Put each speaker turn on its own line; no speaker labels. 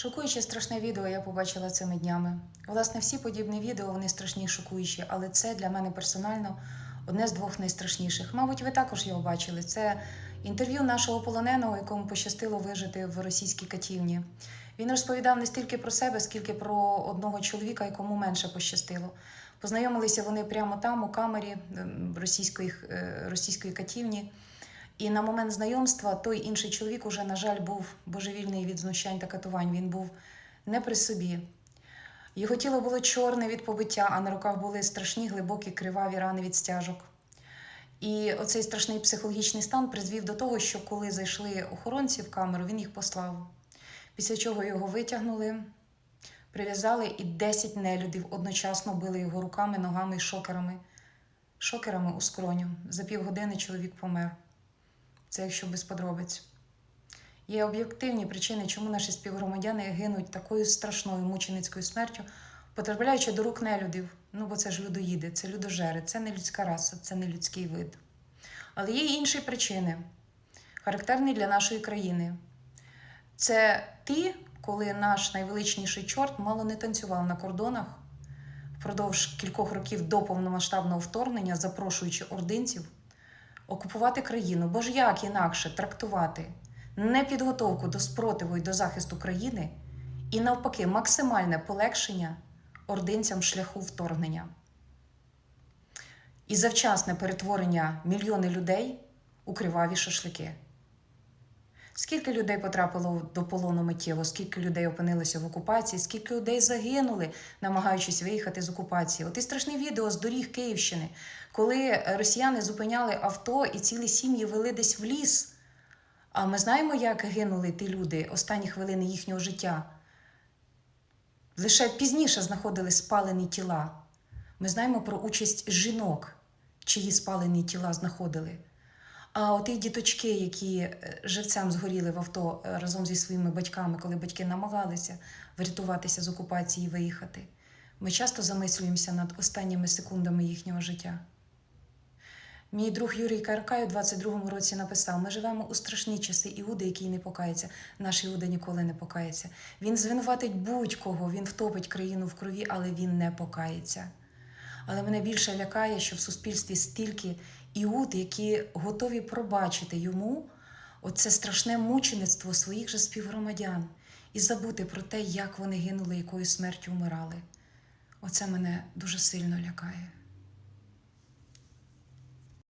Шокуюче страшне відео я побачила цими днями. Власне, всі подібні відео вони страшні шокуючі, але це для мене персонально одне з двох найстрашніших. Мабуть, ви також його бачили. Це інтерв'ю нашого полоненого, якому пощастило вижити в російській катівні. Він розповідав не стільки про себе, скільки про одного чоловіка, якому менше пощастило. Познайомилися вони прямо там, у камері ем, російської, е, російської катівні. І на момент знайомства той інший чоловік уже, на жаль, був божевільний від знущань та катувань. Він був не при собі. Його тіло було чорне від побиття, а на руках були страшні глибокі криваві рани від стяжок. І оцей страшний психологічний стан призвів до того, що коли зайшли охоронці в камеру, він їх послав. Після чого його витягнули, прив'язали, і 10 нелюдів одночасно били його руками, ногами і шокерами. Шокерами у скроню. За півгодини чоловік помер. Це якщо без подробиць. Є об'єктивні причини, чому наші співгромадяни гинуть такою страшною мученицькою смертю, потрапляючи до рук нелюдів. Ну, бо це ж людоїди, це людожери, це не людська раса, це не людський вид. Але є інші причини, характерні для нашої країни. Це ті, коли наш найвеличніший чорт мало не танцював на кордонах впродовж кількох років до повномасштабного вторгнення, запрошуючи ординців окупувати країну, бо ж як інакше трактувати непідготовку до спротиву і до захисту країни і навпаки максимальне полегшення ординцям шляху вторгнення. І завчасне перетворення мільйони людей у криваві шашлики. Скільки людей потрапило до полону миттєво, скільки людей опинилося в окупації, скільки людей загинули, намагаючись виїхати з окупації. От і страшне відео з доріг Київщини, коли росіяни зупиняли авто і цілі сім'ї вели десь в ліс. А ми знаємо, як гинули ті люди останні хвилини їхнього життя. Лише пізніше знаходили спалені тіла. Ми знаємо про участь жінок, чиї спалені тіла знаходили. А от ті діточки, які е, живцем згоріли в авто е, разом зі своїми батьками, коли батьки намагалися врятуватися з окупації і виїхати, ми часто замислюємося над останніми секундами їхнього життя. Мій друг Юрій Каркай у 22-му році написав: ми живемо у страшні часи Іуди, який не покається. Наш Іуда ніколи не покається. Він звинуватить будь-кого, він втопить країну в крові, але він не покається. Але мене більше лякає, що в суспільстві стільки іуд, які готові пробачити йому оце страшне мучеництво своїх же співгромадян і забути про те, як вони гинули, якою смертю вмирали. Оце мене дуже сильно лякає.